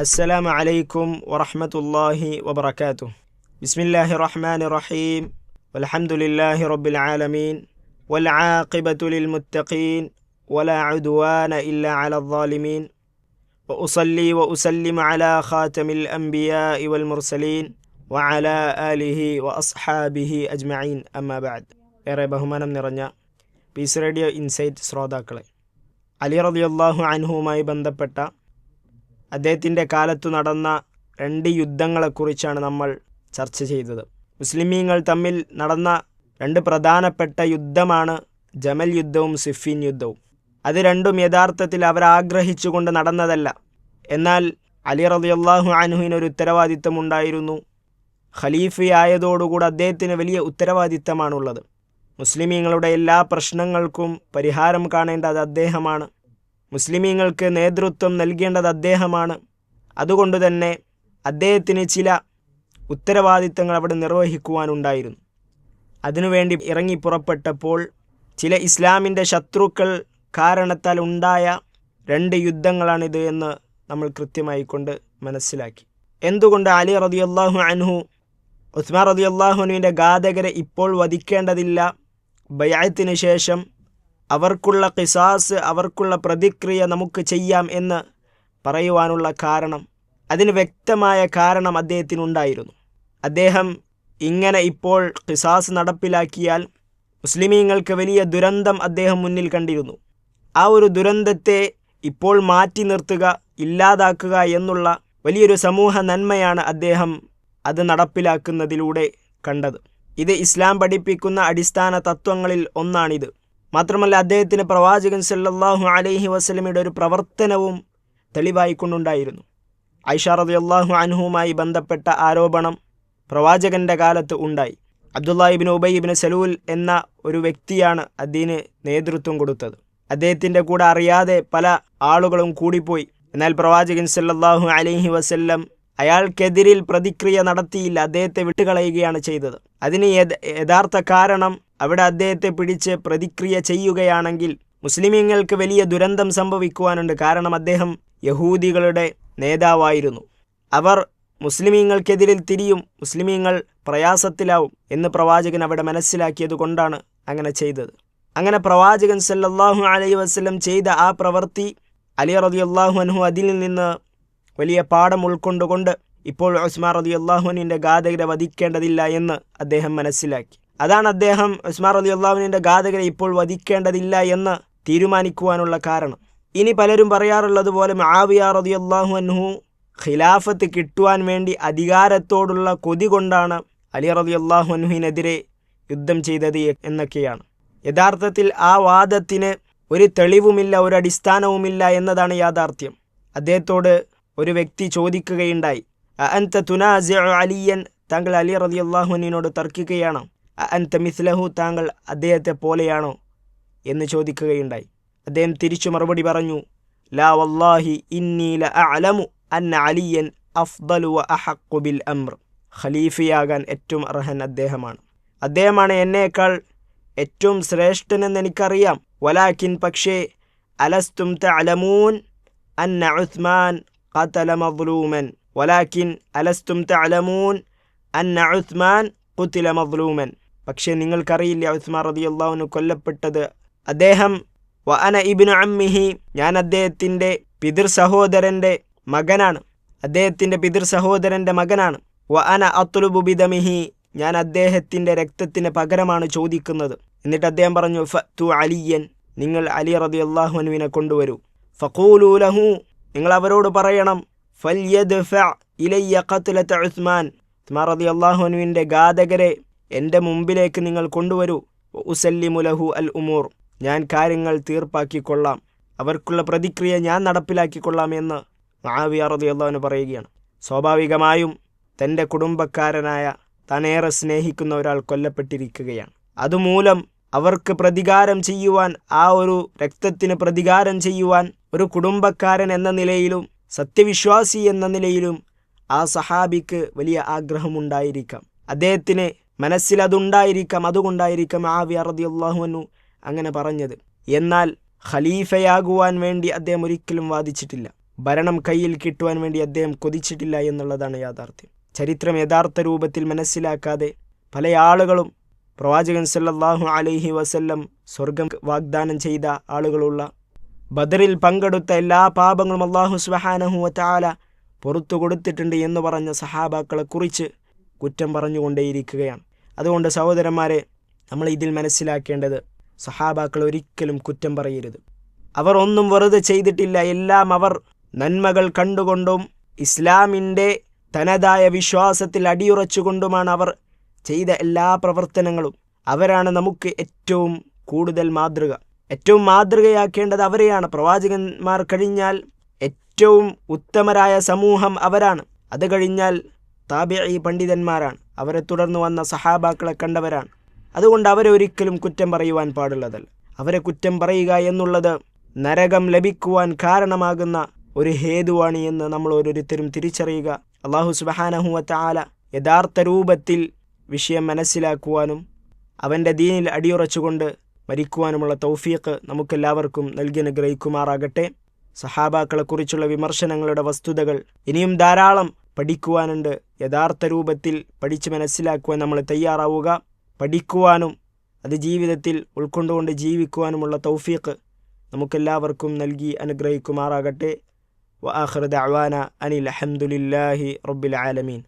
السلام عليكم ورحمة الله وبركاته بسم الله الرحمن الرحيم والحمد لله رب العالمين والعاقبة للمتقين ولا عدوان إلا على الظالمين وأصلي وأسلم على خاتم الأنبياء والمرسلين وعلى آله وأصحابه أجمعين أما بعد ഏറെ ബഹുമാനം നിറഞ്ഞ പീസ് റേഡിയോ ഇൻസൈറ്റ് ശ്രോതാക്കളെ അലി റളിയല്ലാഹു അൻഹുവുമായി ബന്ധപ്പെട്ട അദ്ദേഹത്തിന്റെ കാലത്തു നടന്ന രണ്ട് യുദ്ധങ്ങളെക്കുറിച്ചാണ് നമ്മൾ ചർച്ച ചെയ്തത്. മുസ്ലിമീങ്ങൾ തമ്മിൽ നടന്ന രണ്ട് പ്രധാനപ്പെട്ട യുദ്ധമാണ് ജമൽ യുദ്ധവും സിഫീൻ യുദ്ധവും. അത് രണ്ടും യഥാർത്ഥത്തിൽ അവർ ആഗ്രഹിച്ചുകൊണ്ട് നടന്നതല്ല. എന്നാൽ അലി റളിയല്ലാഹു അൻഹുവിന് ഒരു ഉത്തരവാദിത്തം ഉണ്ടായിരുന്നു. ഖലീഫയായതോടുകൂടി അദ്ദേഹത്തിന് വലിയ ഉത്തരവാദിത്തമാണുള്ളത് മുസ്ലിമീങ്ങളുടെ എല്ലാ പ്രശ്നങ്ങൾക്കും പരിഹാരം കാണേണ്ടത് അദ്ദേഹമാണ്. മുസ്ലിമീങ്ങൾക്ക് നേതൃത്വം നൽകേണ്ടത് അദ്ദേഹമാണ്. അതുകൊണ്ട് തന്നെ അദ്ദേഹത്തിന് ചില ഉത്തരവാദിത്തങ്ങൾ അവിടെ നിർവഹിക്കുവാനുണ്ടായിരുന്നു. അതിനുവേണ്ടി ഇറങ്ങി പുറപ്പെട്ടപ്പോൾ ചില ഇസ്ലാമിന്റെ ശത്രുക്കൾ കാരണത്താൽ ഉണ്ടായ രണ്ട് യുദ്ധങ്ങളാണിത് എന്ന് നമ്മൾ കൃത്യമായി കൊണ്ട് മനസ്സിലാക്കി. എന്തുകൊണ്ട് അലി റതിയല്ലാഹു അൻഹു ഉസ്മാൻ റതിയല്ലാഹുനുവിന്റെ ഘാതകരെ ഇപ്പോൾ വധിക്കേണ്ടതില്ല? ബയായത്തിന് ശേഷം അവർക്കുള്ള കിസാസ് അവർക്കുള്ള പ്രതിക്രിയ നമുക്ക് ചെയ്യാം എന്ന് പറയുവാനുള്ള കാരണം അതിന് വ്യക്തമായ കാരണം അദ്ദേഹത്തിനുണ്ടായിരുന്നു. അദ്ദേഹം ഇങ്ങനെ ഇപ്പോൾ കിസാസ് നടപ്പിലാക്കിയാൽ മുസ്ലിമീങ്ങൾക്ക് വലിയ ദുരന്തം അദ്ദേഹം മുന്നിൽ കണ്ടിരുന്നു. ആ ഒരു ദുരന്തത്തെ ഇപ്പോൾ മാറ്റി നിർത്തുക ഇല്ലാതാക്കുക എന്നുള്ള വലിയൊരു സമൂഹ നന്മയാണ് അദ്ദേഹം അത് നടപ്പിലാക്കുന്നതിലൂടെ കണ്ടത്. ഇത് ഇസ്ലാം പഠിപ്പിക്കുന്ന അടിസ്ഥാന തത്വങ്ങളിൽ ഒന്നാണിത്. മാത്രമല്ല അദ്ദേഹത്തിന് പ്രവാചകൻ സല്ലാഹു അലൈഹി വസ്ലമിയുടെ ഒരു പ്രവർത്തനവും തെളിവായിക്കൊണ്ടുണ്ടായിരുന്നു ഐഷ റളിയല്ലാഹു അൻഹുമായി ബന്ധപ്പെട്ട ആരോപണം പ്രവാചകന്റെ കാലത്ത് ഉണ്ടായി. അബ്ദുല്ലാഹിബിൻ ഉബൈബിൻ സലൂൽ എന്ന ഒരു വ്യക്തിയാണ് അതിന് നേതൃത്വം കൊടുത്തത്. അദ്ദേഹത്തിന്റെ കൂടെ അറിയാതെ പല ആളുകളും കൂടിപ്പോയി. എന്നാൽ പ്രവാചകൻ സല്ലാഹു അലൈഹി വസല്ലം അയാൾക്കെതിരിൽ പ്രതിക്രിയ നടത്തിയില്ല. അദ്ദേഹത്തെ വിട്ടുകളയുകയാണ് ചെയ്തത്. അതിന് യഥാർത്ഥ കാരണം അവിടെ അദ്ദേഹത്തെ പിടിച്ച് പ്രതിക്രിയ ചെയ്യുകയാണെങ്കിൽ മുസ്ലിമീങ്ങൾക്ക് വലിയ ദുരന്തം സംഭവിക്കുവാനുണ്ട്. കാരണം അദ്ദേഹം യഹൂദികളുടെ നേതാവായിരുന്നു. അവർ മുസ്ലിമീങ്ങൾക്കെതിരിൽ തിരിയും മുസ്ലിമീങ്ങൾ പ്രയാസത്തിലാവും എന്ന് പ്രവാചകൻ അവിടെ മനസ്സിലാക്കിയത് കൊണ്ടാണ് അങ്ങനെ ചെയ്തത്. അങ്ങനെ പ്രവാചകൻ സല്ലാഹു അലൈഹി വസ്ലം ചെയ്ത ആ പ്രവൃത്തി അലി റളിയല്ലാഹു അൻഹു അതിൽ നിന്ന് വലിയ പാഠം ഉൾക്കൊണ്ടുകൊണ്ട് ഇപ്പോൾ ഉസ്മാൻ റതി അള്ളാഹുവിന്റെ ഘാതകരെ വധിക്കേണ്ടതില്ല എന്ന് അദ്ദേഹം മനസ്സിലാക്കി. അതാണ് അദ്ദേഹം ഉസ്മാൻ റതി അള്ളാഹുവിന്റെ ഘാതകരെ ഇപ്പോൾ വധിക്കേണ്ടതില്ല എന്ന് തീരുമാനിക്കുവാനുള്ള കാരണം. ഇനി പലരും പറയാറുള്ളത് പോലെ മാവിയാർ റതി അള്ളാഹു അൻഹു ഖിലാഫത്ത് കിട്ടുവാൻ വേണ്ടി അധികാരത്തോടുള്ള കൊതി കൊണ്ടാണ് അലി റതി അള്ളാഹു അൻഹുവിനെതിരെ യുദ്ധം ചെയ്തത് എന്നൊക്കെയാണ്. യഥാർത്ഥത്തിൽ ആ വാദത്തിന് ഒരു തെളിവുമില്ല ഒരു അടിസ്ഥാനവുമില്ല എന്നതാണ് യാഥാർത്ഥ്യം. അദ്ദേഹത്തോട് ഒരു വ്യക്തി ചോദിക്കുകയുണ്ടായി അഅന്ത തുനാസിഉ അലിയൻ? താങ്കൾ അലി റതി അള്ളാഹുവിനോട് തർക്കിക്കുകയാണോ അഅന്ത മിസ്ലഹു? താങ്കൾ അദ്ദേഹത്തെ പോലെയാണോ എന്ന് ചോദിക്കുകയുണ്ടായി. അദ്ദേഹം തിരിച്ചു മറുപടി പറഞ്ഞു ലാ വല്ലാഹി ഇന്നീല അലമു അന്ന അലിയൻ അഫ്ദലു വ അഹക്കു ബിൽ അംർ. ഖലീഫയാകാൻ ഏറ്റവും അർഹൻ അദ്ദേഹമാണ്. അദ്ദേഹമാണ് എന്നേക്കാൾ ഏറ്റവും ശ്രേഷ്ഠനെന്ന് എനിക്കറിയാം. വലാക്കിൻ പക്ഷേ അലസ്തും തലമൂൻ അന്ന ഉസ്മാൻ قتل مظلوما ولكن ألستم تعلمون أن عثمان قتل مظلوما പക്ഷേ നിങ്ങൾക്കറിയില്ല ഉസ്മാൻ റതി അള്ളാഹുന് കൊല്ലപ്പെട്ടത് അദ്ദേഹം വ അന ഇബിനു അമ്മിഹി ഞാൻ അദ്ദേഹത്തിൻ്റെ പിതൃ സഹോദരൻ്റെ മകനാണ് അദ്ദേഹത്തിൻ്റെ പിതൃ സഹോദരൻ്റെ മകനാണ് വ അന അത്തുലുബു ബിദമിഹി ഞാൻ അദ്ദേഹത്തിൻ്റെ രക്തത്തിന് പകരമാണ് ചോദിക്കുന്നത് എന്നിട്ട് അദ്ദേഹം പറഞ്ഞു ഫ തു അലിയൻ നിങ്ങൾ അലി റതി അള്ളാഹുനുവിനെ കൊണ്ടുവരൂ ഫഖൂലു ലഹു നിങ്ങൾ അവരോട് പറയണം ഇലയ്യ ഖത്തുലത്ത് ഉസ്മാൻ. ഉസ്മാൻ അള്ളാഹുനുവിന്റെ ഘാതകരെ എന്റെ മുമ്പിലേക്ക് നിങ്ങൾ കൊണ്ടുവരൂ. ഉസല്ലിമുലഹു അൽ ഉമൂർ. ഞാൻ കാര്യങ്ങൾ തീർപ്പാക്കിക്കൊള്ളാം. അവർക്കുള്ള പ്രതിക്രിയ ഞാൻ നടപ്പിലാക്കിക്കൊള്ളാം എന്ന് മഹാവിയ റതി അള്ളാഹുന് പറയുകയാണ്. സ്വാഭാവികമായും തന്റെ കുടുംബക്കാരനായ തനേറെ സ്നേഹിക്കുന്ന ഒരാൾ കൊല്ലപ്പെട്ടിരിക്കുകയാണ്. അതുമൂലം അവർക്ക് പ്രതികാരം ചെയ്യുവാൻ ആ ഒരു രക്തത്തിന് പ്രതികാരം ചെയ്യുവാൻ ഒരു കുടുംബക്കാരൻ എന്ന നിലയിലും സത്യവിശ്വാസി എന്ന നിലയിലും ആ സഹാബിക്ക് വലിയ ആഗ്രഹമുണ്ടായിരിക്കാം അദ്ദേഹത്തിന് മനസ്സിൽ അതുണ്ടായിരിക്കാം അതുകൊണ്ടായിരിക്കാം ആ അള്ളാഹുവന്നു അങ്ങനെ പറഞ്ഞത്. എന്നാൽ ഖലീഫയാകുവാൻ വേണ്ടി അദ്ദേഹം ഒരിക്കലും വാദിച്ചിട്ടില്ല. ഭരണം കയ്യിൽ കിട്ടുവാൻ വേണ്ടി അദ്ദേഹം കൊതിച്ചിട്ടില്ല എന്നുള്ളതാണ് യാഥാർത്ഥ്യം. ചരിത്രം യഥാർത്ഥ രൂപത്തിൽ മനസ്സിലാക്കാതെ പല ആളുകളും പ്രവാചകൻ സല്ലാഹു അലൈഹി വസല്ലം സ്വർഗം വാഗ്ദാനം ചെയ്ത ആളുകളുള്ള ബദറിൽ പങ്കെടുത്ത എല്ലാ പാപങ്ങളും അള്ളാഹു സുബഹാനഹു വതആല പുറത്തു കൊടുത്തിട്ടുണ്ട് എന്ന് പറഞ്ഞ സഹാബാക്കളെ കുറിച്ച് കുറ്റം പറഞ്ഞുകൊണ്ടേയിരിക്കുകയാണ്. അതുകൊണ്ട് സഹോദരന്മാരെ നമ്മൾ ഇതിൽ മനസ്സിലാക്കേണ്ടത് സഹാബാക്കൾ ഒരിക്കലും കുറ്റം പറയരുത്. അവർ ഒന്നും വെറുതെ ചെയ്തിട്ടില്ല. എല്ലാം അവർ നന്മകൾ കണ്ടുകൊണ്ടും ഇസ്ലാമിന്റെ തനതായ വിശ്വാസത്തിൽ അടിയുറച്ചുകൊണ്ടുമാണ് അവർ ചെയ്ത എല്ലാ പ്രവർത്തനങ്ങളും അവരാണ് നമുക്ക് ഏറ്റവും കൂടുതൽ മാതൃക. ഏറ്റവും മാതൃകയാക്കേണ്ടത് അവരെയാണ്. പ്രവാചകന്മാർ കഴിഞ്ഞാൽ ഏറ്റവും ഉത്തമരായ സമൂഹം അവരാണ്. അത് കഴിഞ്ഞാൽ താബിഈ പണ്ഡിതന്മാരാണ്. അവരെ തുടർന്ന് വന്ന സഹാബാക്കളെ കണ്ടവരാണ്. അതുകൊണ്ട് അവരെ ഒരിക്കലും കുറ്റം പറയുവാൻ പാടുള്ളതല്ല. അവരെ കുറ്റം പറയുക എന്നുള്ളത് നരകം ലഭിക്കുവാൻ കാരണമാകുന്ന ഒരു ഹേതുവാണ് എന്ന് നമ്മൾ ഓരോരുത്തരും തിരിച്ചറിയുക. അള്ളാഹു സുബഹാനഹുവത്ത ആല യഥാർത്ഥ രൂപത്തിൽ വിഷയം മനസ്സിലാക്കുവാനും അവന്റെ ദീനിൽ അടിയുറച്ചുകൊണ്ട് മരിക്കുവാനുമുള്ള തൗഫീഖ് നമുക്കെല്ലാവർക്കും നൽകി അനുഗ്രഹിക്കുമാറാകട്ടെ. സഹാബാക്കളെക്കുറിച്ചുള്ള വിമർശനങ്ങളുടെ വസ്തുതകൾ ഇനിയും ധാരാളം പഠിക്കുവാനുണ്ട്. യഥാർത്ഥ രൂപത്തിൽ പഠിച്ച് മനസ്സിലാക്കുവാൻ നമ്മൾ തയ്യാറാവുക. പഠിക്കുവാനും അത് ജീവിതത്തിൽ ഉൾക്കൊണ്ടുകൊണ്ട് ജീവിക്കുവാനുമുള്ള തൗഫീഖ് നമുക്കെല്ലാവർക്കും നൽകി അനുഗ്രഹിക്കുമാറാകട്ടെ. വ ദഅവാന അനിൽ അഹമ്മദുലില്ലാഹി റബ്ബിൽ ആലമീൻ.